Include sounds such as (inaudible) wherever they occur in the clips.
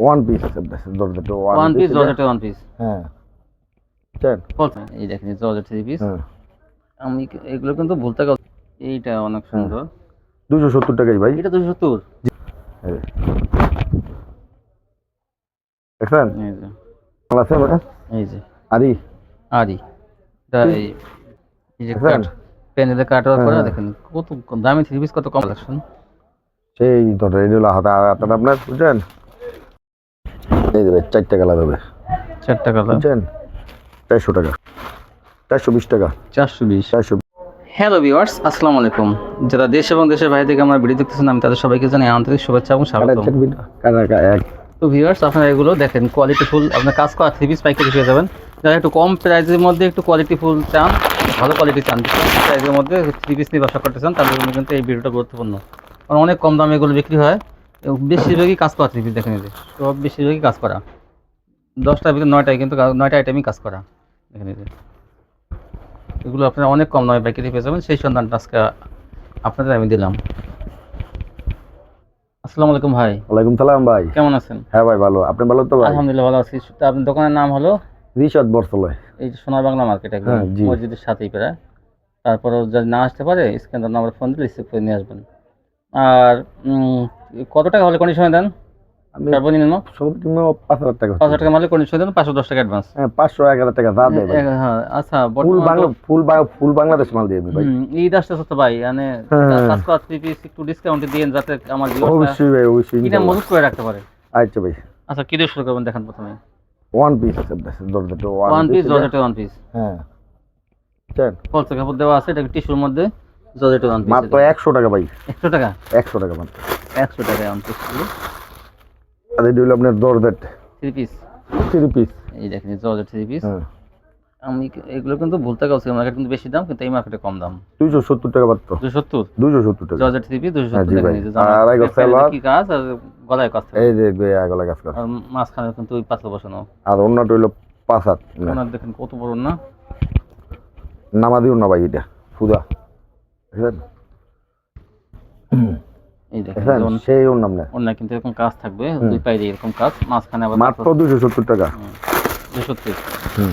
One piece দরজাটা one piece জর্জেটে one piece হ্যাঁ। চেন এই দেখেন জর্জেট থ্রি পিস হ্যাঁ। আমি এগুলো কিন্তু ভুলতে গেল এইটা অনেক সুন্দর। দুশো সত্তর টাকাই ভাই। এটা দুশো সত্তর। এই যে। দেখছেন? আছে ভাই এই যে। এই দেখছেন? প্যানেলে কাটার পরে হ্যাঁ। দেখেন কত দামি থ্রি পিস কত কম কালেকশন সেই এই হলো হাতা আপনার বুঝছেন? এই দেবে চারটে কালার হবে। চারটা কালার? বুঝছেন? চারশো টাকা। চারশো বিশ টাকা। চারশো বিশ। চারশো হ্যালো ভিউয়ার্স আসসালামু আলাইকুম। যারা দেশ এবং দেশের বাইরে থেকে আমার ভিডিও দেখতেছেন আমি তাদের সবাইকে জানাই আন্তরিক শুভেচ্ছা এবং স্বাগত তো ভিউয়ার্স আপনারা এগুলো দেখেন কোয়ালিটি ফুল আপনার কাজ করা থ্রি পিস পাইকারি পেয়ে যাবেন। যারা একটু কম প্রাইসের মধ্যে একটু কোয়ালিটি ফুল চান ভালো কোয়ালিটি চান প্রাইসের মধ্যে থ্রি পিস নিয়ে ব্যবসা করতে চান তাদের জন্য কিন্তু এই ভিডিওটা গুরুত্বপূর্ণ। কারণ অনেক কম দামে এগুলো বিক্রি হয়। বেশিরভাগই কাজ করা পিস দেখেন যে। সব বেশিরভাগই কাজ করা। দশটার ভিতরে নয়টায় কিন্তু নয়টা আইটেমই কাজ করা। দেখেন যে। এগুলো আপনারা অনেক কম নয় পাইকারি পেয়ে যাবেন। সেই সন্ধানটা আজকে আপনাদের আমি দিলাম। আসসালামু আলাইকুম ভাই। ওয়ালাইকুম সালাম ভাই। কেমন আছেন? হ্যাঁ ভাই ভালো। আপনি ভালো তো ভাই? আলহামদুলিল্লাহ ভালো আছি। তা আপনার দোকানের নাম হলো? রিশাদ বরসলয় এই যে সোনার বাংলা মার্কেট একদম হ্যাঁ, মসজিদের সাথেই প্রায়। তারপরে যদি না আসতে পারে স্ক্যান নাম্বার ফোন দিলে রিসিভ করে নিয়ে আসবেন। আর কত টাকা হলে কন্ডিশনে দেন? আমি সর্বনিম্ন? সর্বনিম্ন পাঁচ হাজার টাকা। পাঁচ হাজার টাকা মালে কন্ডিশনে দেন পাঁচশো দশ টাকা অ্যাডভান্স হ্যাঁ পাঁচশো এক হাজার টাকা যা দেয় হ্যাঁ আচ্ছা ফুল বাংলা ফুল ফুল বাংলাদেশ মাল দিয়ে ভাই। ঈদ আসতেছে তো ভাই মানে হ্যাঁ। কাজ করা থ্রি পিস একটু ডিসকাউন্টে দিন যাতে আমার অবশ্যই ভাই অবশ্যই কিনে। মজুত করে রাখতে পারে। আচ্ছা ভাই। আচ্ছা কি দিয়ে শুরু করবেন দেখেন প্রথমে। ওয়ান পিস দরজাটা ওয়ান পিস জর্জেটে ওয়ান পিস হ্যাঁ। চেন কাপড় দেওয়া আছে এটা টিস্যুর মধ্যে? জর্জেটে ওয়ান পিস মাত্র একশো টাকা ভাই। একশো টাকা? একশো টাকা মাত্র। টাকা ওয়ান পিস আর এটা হলো আপনার দরজাট। থ্রি পিস থ্রি পিস এই দেখেন জর্জেট থ্রি পিস আমি এগুলো কিন্তু ভুলতে গেছি মার্কেট কিন্তু বেশি দাম কিন্তু এই মার্কেটে কম দাম। দুইশো সত্তর টাকা মাত্র। দুশো সত্তর? দুইশো সত্তর টাকা। জর্জেট থ্রি পিস দুশো হ্যাঁ, সত্তর জি টাকা ভাই। নিয়েছে আর এক সালোয়ার। কি কাজ? আর গলায় কাজ এই যে আগলা গাছ আর মাঝখানে কিন্তু ওই পাতলা বসানো। আর অন্যটা হইল পাঁচ হাত। ওনার দেখেন কত বড় না? নামা দিও না ভাই এটা। ফুদা। বুঝলেন (clears throat) এই দেখেন সেই ওর নাম না অন্য কিন্তু এরকম কাজ থাকবে দুই পায়ে এরকম কাজ মাঝখানে আবার মাত্র দুশো সত্তর টাকা। দুশো সত্তর। হুম।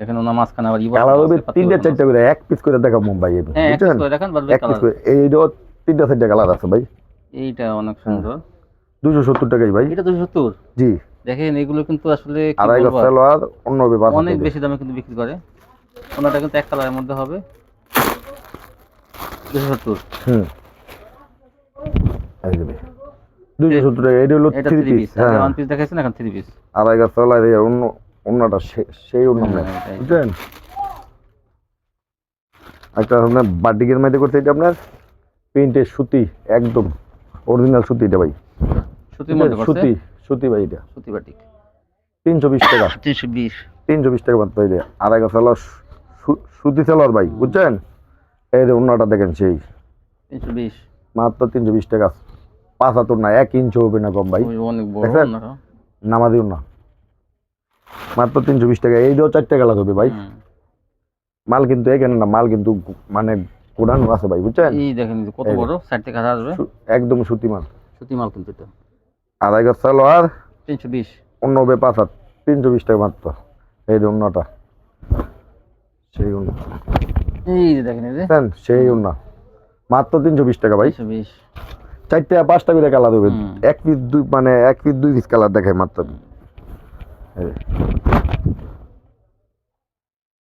দেখেন ওনার মাঝখানে আবার ইবা কালার হবে তিনটা চারটা করে এক পিস করে দেখা মুম্বাই এর হ্যাঁ এক piece বুঝছেন? দেখেন বাদ কালার। করে তিনটা চারটা কালার আছে ভাই। এইটা অনেক সুন্দর। টাকাই ভাই। এটা জি। দেখেন এগুলো কিন্তু আসলে আড়াই গজ সালোয়ার অন্য ব্যাপার অনেক বেশি দামে কিন্তু বিক্রি করে। ওনাটা কিন্তু এক কালারের মধ্যে হবে। হুম। এই দুশো সত্তর টাকা এটা হলো থ্রি থ্রি পিস পিস হ্যাঁ। ওয়ান পিস দেখাইছেন এখন থ্রি পিস আড়াই গজ সালোয়ার অন্য অন্যটা সেই অন্য। না এটাই। বুঝছেন একটা আপনার বাটিকের মধ্যে করতে এটা আপনার? প্রিন্টের সুতি একদম। অরিজিনাল সুতি এটা ভাই। সুতি সুতি ভাই এটা। সুতি বাটিক। তিনশো বিশ টাকা। তিনশো বিশ। তিনশো বিশ টাকা মাত্র যে আড়াই সালোয়ার সুতি সালোয়ার ভাই বুঝছেন? এই যে অন্যটা দেখেন সেই। তিনশো বিশ। মাত্র তিনশো বিশ টাকা পাঁচ হাতুর না এক ইঞ্চ হবে না কম ভাই। দেখছেন? না মাত্র তিনশো বিশ টাকা এইটাও চারটে কালার হবে ভাই। মাল কিন্তু এখানে না মাল কিন্তু মানে গোডানো আছে ভাই বুঝছেন? এই দেখেন কত বড় সাইড থেকে হাতে আসবে একদম সুতি মাল। সুতি মাল কিন্তু এটা। আড়াই গজ সালোয়ার তিনশো বিশ। অন্য হবে পাঁচ হাত। তিনশো বিশ টাকা মাত্র। এই যে অন্যটা সেই অন্য এই যে দেখেন এই সেই অন্য মাত্র তিনশো বিশ টাকা ভাই। বিশ। চারটে পাঁচটা করে কালার হুম। এক পিস দুই মানে এক পিস দুই পিস কালার দেখায় মাত্র।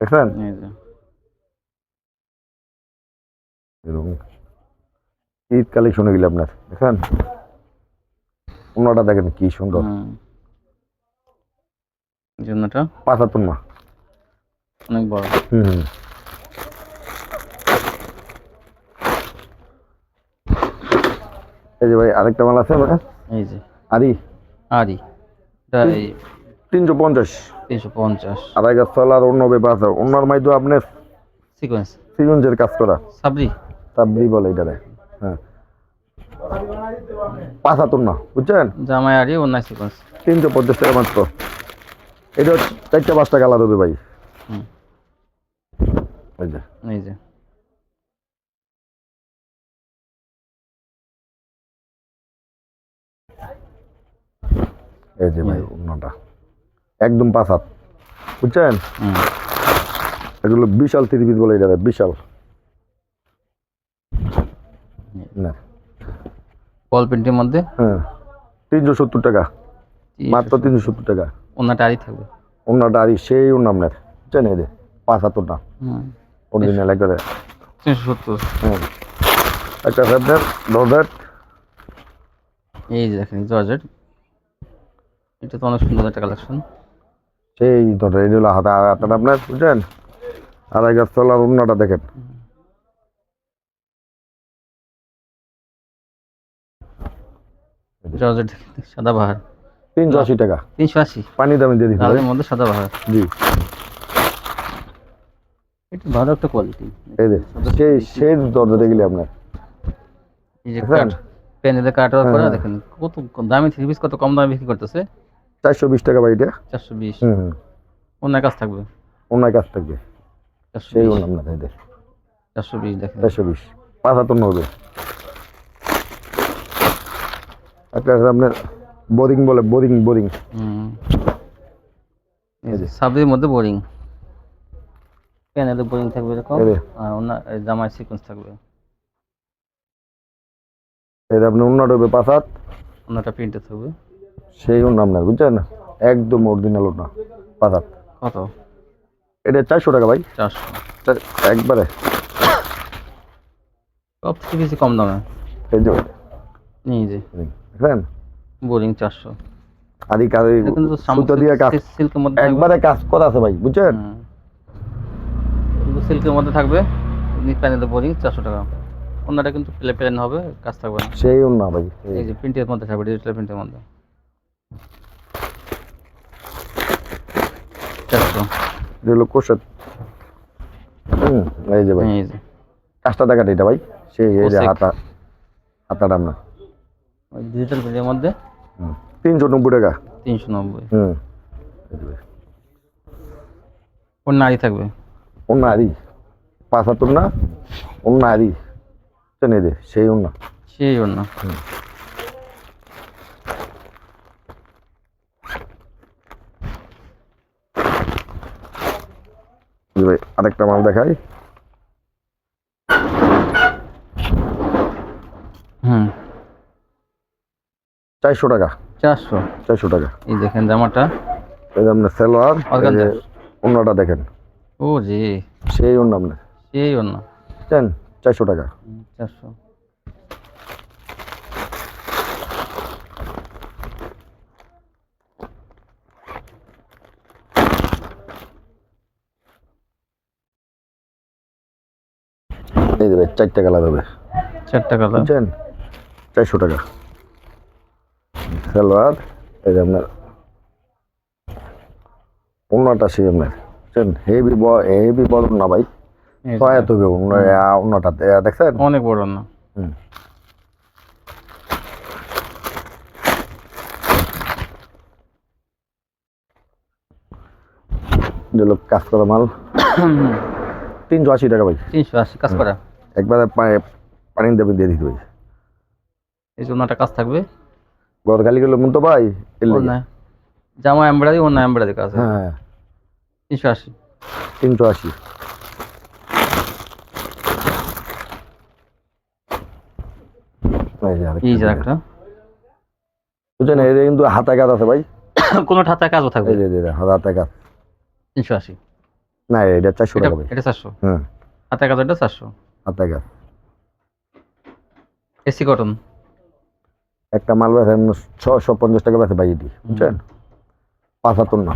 দেখছেন? এরকম। ঈদ কালেকশন গেলে আপনার। দেখেন অন্যটা দেখেন কি সুন্দর। জন্যটা পাঁচ হাত অনেক বড়। হুম। এই যে ভাই আরেকটা মাল আছে ভাই এই যে। আরি আরি এটা এই তিনশো পঞ্চাশ। তিনশো পঞ্চাশ। আড়াই গাছ তলার অন্য ব্যাপার আছে। অন্যর মাইতো আপনার সিকোয়েন্স। সিগঞ্জের কাজ করা। সাবরি। তাবরি বলে এটা হ্যাঁ। পাঁচ হাতুর না বুঝছেন? জামাই আরি অন্য সিকোয়েন্স। তিনশো পঞ্চাশ টাকা মাত্র। এটা চারটা পাঁচটা কালার হবে ভাই। হুম। এই যে। এই যে। এই যে ভাই অন্যটা একদম পাঁচ হাত। বুঝছেন? এগুলো বিশাল থ্রি বলে এটা বিশাল। না। বল প্রিন্টের মধ্যে? হ্যাঁ। তিনশো সত্তর টাকা। মাত্র তিনশো সত্তর। টাকা। ওনাটা আরই থাকবে? অন্যটা আর সেই অন্য আপনার বুঝছেন এই যে পাঁচ হাতর না অরিজিনাল একবারে তিনশো সত্তর। হ্যাঁ একটা আছে আপনার এই যে দেখেন জর্জেট। এটা তো অনেক সুন্দর একটা কালেকশন সেই দরজা এই হলো হাতা হাতাটা আপনার বুঝছেন আড়াই গাছ তলার অন্যটা দেখেন। জর্জেট সাদা বাহার। তিনশো আশি টাকা। তিনশো আশি? পানি দামে দিয়ে হবে লালের মধ্যে সাদা বাহার। জি। এটা ভালো একটা কোয়ালিটি এই সেই সেই দরজা দেখলে আপনার? এই যে প্যানেলে হ্যাঁ। দেখেন কত দামি থ্রি পিস কত কম দামে বিক্রি করতেছে। চারশো বিশ টাকা বাড়িটা। চারশো বিশ। হুম অন্য কাজ থাকবে? অন্য কাছ থাকবে। সেই বিশ। অন্য আপনার চারশো বিশ দেখেন। চারশো বিশ। পাঁচ হাতর হবে একটা আপনার বোরিং বলে বোরিং বোরিং। হুম। এই যে সাবের মধ্যে বোরিং। প্যানেলে বোরিং থাকবে এরকম আর অন্য জামার সিকোয়েন্স থাকবে। এই যে আপনার অন্যটা হবে পাঁচ হাত অন্যটা প্রিন্টে থাকবে। সেই নাম আপনার বুঝছেন? একদম অরিজিনাল পাঁচ হাত কত? এটা চারশো টাকা ভাই। চারশো। চার একবারে। সব থেকে বেশি কম দামে? এই যে এই যে। দেখেন বোরিং চারশো। আদি কাজ সুতো দিয়ে কাজ সিল্কের মধ্যে একবারে কাজ করা আছে ভাই বুঝছেন? সিল্কের মধ্যে থাকবে প্যানেলে বোরিং চারশো টাকা। অন্যটা কিন্তু প্লে প্লেন হবে কাজ থাকবে না। সেই অন্য ভাই এই যে প্রিন্টের মধ্যে থাকবে ডিজিটাল প্রিন্টের মধ্যে। হলো কোষের এই যে ভাই। কাজটা দেখাটা এটা ভাই। সেই এই যে হাতা হাতাটা আপনার। ডিজিটাল প্রিন্টের মধ্যে? তিনশো নব্বই টাকা। তিনশো নব্বই। হুম। ওর নারী থাকবে? অন্য না? অন্য চেনে দে সেই অন্য। সেই ভাই আরেকটা মাল দেখাই। হুম। চারশো টাকা। চারশো? চারশো টাকা। এই দেখেন জামাটা। এই আপনার সালোয়ার। অন্যটা দেখেন। ও জি। সেই অন্য আপনার। সেই অন্য বুঝছেন চারশো টাকা। চারশো। এই ভাই চারটে কালার হবে। চারটা কালার? বুঝছেন? চারশো টাকা। সালোয়ার এই যে আপনার অন্যটা সেই আপনার বুঝছেন? হেভি হেভি বড় না ভাই। ছয় এত কেউ অন্যটা দেখছেন? অনেক বড় না হুম। কাজ করা মাল। তিনশো আশি টাকা ভাই। তিনশো আশি কাজ করা? একবারে পানি- দেবে দিয়ে দিতে ভাই এই জন্য একটা কাজ থাকবে। গতকালি গেলো মন তো ভাই লেগে। অন্য জামা এমব্রয়ডারি অন্য এমব্রয়ডারি কাজ। হ্যাঁ। তিনশো আশি। তিনশো আশি। এই যে। একটা বুঝছেন এটা কিন্তু হাতে কাজ আছে ভাই। কোনো ঠাতা কাজও থাকবে। এই যে হাতে কাজ। তিনশো আশি। না এটা চারশো এটা টাকা এটা চারশো। হুম হাতের কাজ এটা চারশো। হাতে কাজ এসি কটন। একটা মাল বেচেন ছশো পঞ্চাশ টাকা বেচে ভাই এটি বুঝছেন? পাঁচ হাতর না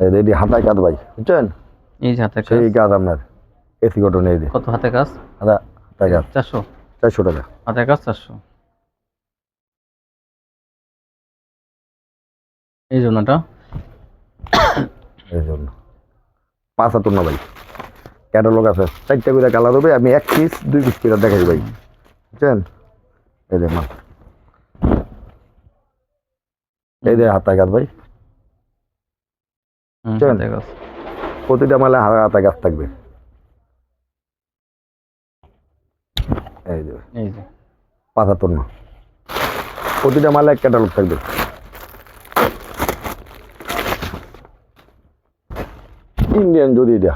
এই এটি হাতায় কাজ ভাই বুঝছেন? এই যে হাতের কাজ সেই কাজ। আপনার এসি কটন এই কত হাতের কাজ? হাতা হাতায় কাজ। চারশো। চারশো টাকা। হাতের কাজ চারশো। এই জন্যটা এই জন্য পাঁচ হাতর না ভাই। ক্যাটালগ আছে চারটা করে কালার হবে আমি এক পিস দুই পিস করে দেখাই ভাই। বুঝছেন? এই যে মাল এই যে হাতায় কাজ ভাই। হাতের প্রতিটা মালে হাতা হাতা গাছ থাকবে। এই যে এই যে। পাঁচাত্তর না। প্রতিটা মালে এক ক্যাটালগ থাকবে। ইন্ডিয়ান যদি এটা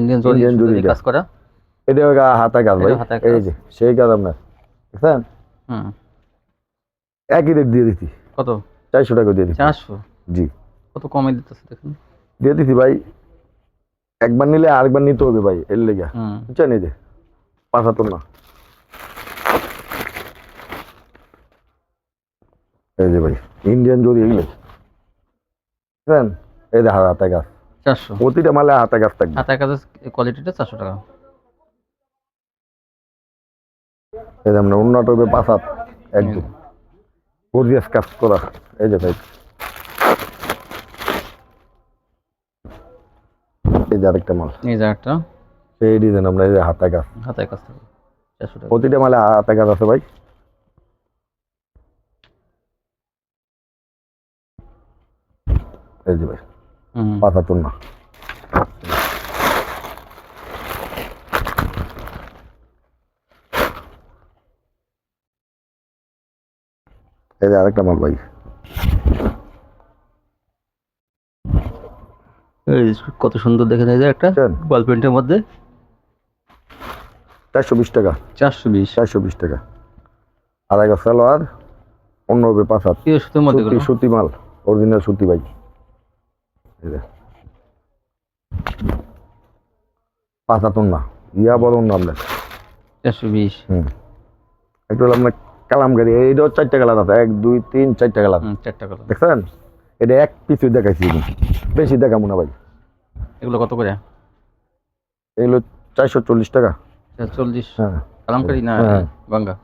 ইন্ডিয়ান জরি কাজ করা। এটা হাতা কাজ ভাই। এই যে সেই কাজ আপনার। দেখছেন? একই রেট দিয়ে দিচ্ছি কত? চারশো টাকা দিয়ে দিচ্ছি চারশো? জি। কত কমে দিতেছে দেখেন। দিয়ে দিচ্ছি ভাই একবার নিলে আরেকবার নিতে হবে ভাই এর লেগে। বুঝছেন এই যে পাঁচাত্তর না। এই যে ভাই ইন্ডিয়ান জরি এগুলো। বুঝছেন? এই যে হাতে গাছ চারশো। প্রতিটা মালে হাতে গাছ থাকবে। হাতের কাজের কোয়ালিটিটা চারশো টাকা। এই যে আমরা উন্নত হবে পাঁচ হাত একদম গর্জিয়াস কাজ করা। এই যে ভাই। এই যে আরেকটা মাল। এই যে একটা সেই ডিজাইন আমরা এই যে হাতে গাছ। হাতের কাজ থেকে চারশো টাকা। প্রতিটা মালে হাতে গাছ আছে ভাই। এই যে ভাই। হুম। পাঁচাত্তর না। এই আরেকটা মাল ভাই। এই কত সুন্দর দেখেন এই যে একটা? বল প্রিন্টের মধ্যে। চারশো বিশ টাকা। চারশো বিশ। চারশো বিশ টাকা। আড়াই গাছ সালোয়ার অন্য পাঁচ হাত। কি সুতোর মধ্যে সুতি মাল অরিজিনাল সুতি ভাই। এই যে। পাঁচ হাত না। ইয়া বলুন না আপনার চারশো বিশ। হুম। একটু হলো আপনার কালামকারি এইটাও চারটা কালার আছে। এক দুই তিন চারটা কালার। চারটা কালার। দেখছেন? এটা এক পিছু দেখাইছি বেশি দেখাবো না ভাই। এগুলো কত করে? এগুলো চারশো চল্লিশ টাকা। চল্লিশ। হ্যাঁ। কালামকারি না হ্যাঁ। গঙ্গা?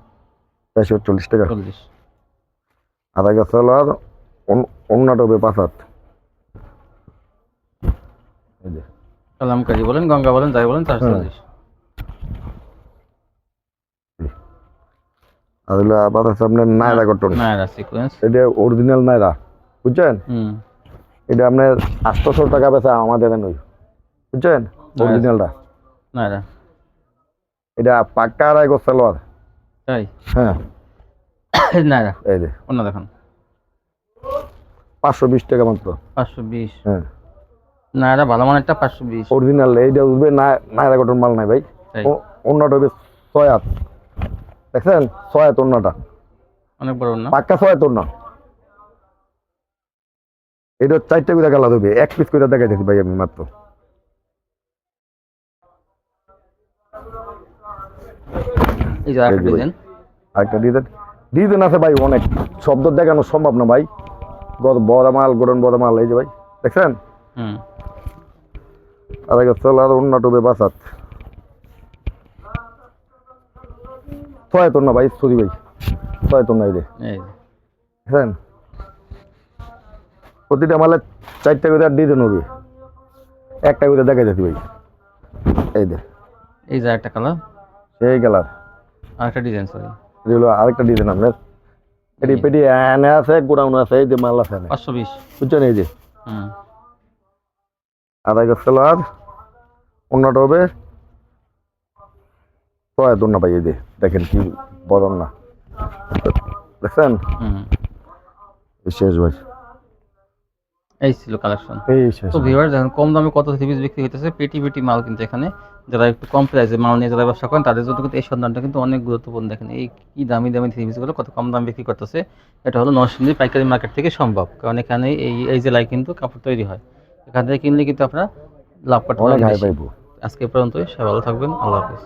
চারশো চল্লিশ টাকা। চল্লিশ। আধা গাছ সালোয়ার অন্যটা হবে পাঁচ হাত। কালামকারি বলেন গঙ্গা বলেন যাই বলেন চারশো হ্যাঁ। চল্লিশ আর হলো আবার আছে আপনার নায়রা কটন নায়রা সিকোয়েন্স এটা অরিজিনাল নায়রা বুঝছেন? এটা আপনার আটশোশো টাকা আমাদের নই বুঝছেন? অরিজিনালটা নায়রা। এটা পাক্কা আড়াই গজ সালোয়ার। তাই? হ্যাঁ। (coughs) নায়রা। এই যে। অন্য দেখান। পাঁচশো বিশ টাকা মাত্র। পাঁচশো বিশ। হ্যাঁ। নায়রা ভালো মানেরটা পাঁচশো বিশ। অরিজিনাল এইটা উঠবে না নায়রা কটন মাল নাই ভাই। অন্যটা হবে ছয় হাত দেখছেন? ছয় হাত অন্যটা অনেক বড় না পাক্কা ছয় হাত অন্য এটা চারটে করে কালার হবে এক পিস করে দেখাইতেছি ভাই আমি মাত্র। এই যে আরেকটা এই যে ভাই। ডিজাইন আরেকটা ডিজাইন ডিজাইন আছে ভাই অনেক। শব্দ দেখানো সম্ভব না ভাই। গদ বড় মাল গোডন বড় মাল এই যে ভাই। দেখছেন? হুম। আর আর অন্য টবে বাসাত ছয় তোর না ভাই সরি ভাই। ছয় তোর না এই যে। এই যে। দেখছেন প্রতিটা মালে চারটা করে ডিজাইন হবে। একটা করে দেখা যাচ্ছে ভাই। এই দে এই যে একটা কালার সেই কালার আরেকটা ডিজাইন সরি এগুলো আরেকটা ডিজাইন আপনার। এটি পেটি এনে আছে গোডাউন আছে এই যে মাল আছে। পাঁচশো বিশ। বুঝছেন এই যে? হুম। আড়াই গাছ সালোয়ার অন্যটা হবে। ছয় তোর না ভাই এই দেখেন কি বড় না। দেখছেন? শেষ ভাই। এই ছিল কালেকশন তো ভিউয়ার দেখেন কম দামে কত থ্রি পিস বিক্রি হইতেছে? পেটি পেটি মাল কিন্তু এখানে। যারা একটু কম প্রাইসে মাল নিয়ে যারা ব্যবসা করেন তাদের জন্য কিন্তু এই সন্ধানটা কিন্তু অনেক গুরুত্বপূর্ণ। দেখেন এই কি দামি দামি থ্রি পিসগুলো কত কম দামে বিক্রি করতেছে। এটা হলো নরসিংদী পাইকারি মার্কেট থেকে সম্ভব। কারণ এখানে এই এই জেলায় কিন্তু কাপড় তৈরি হয়। এখান থেকে কিনলে কিন্তু আপনারা লাভ করতে পারবেন। আজকে পর্যন্তই সবাই ভালো থাকবেন আল্লাহ হাফিজ।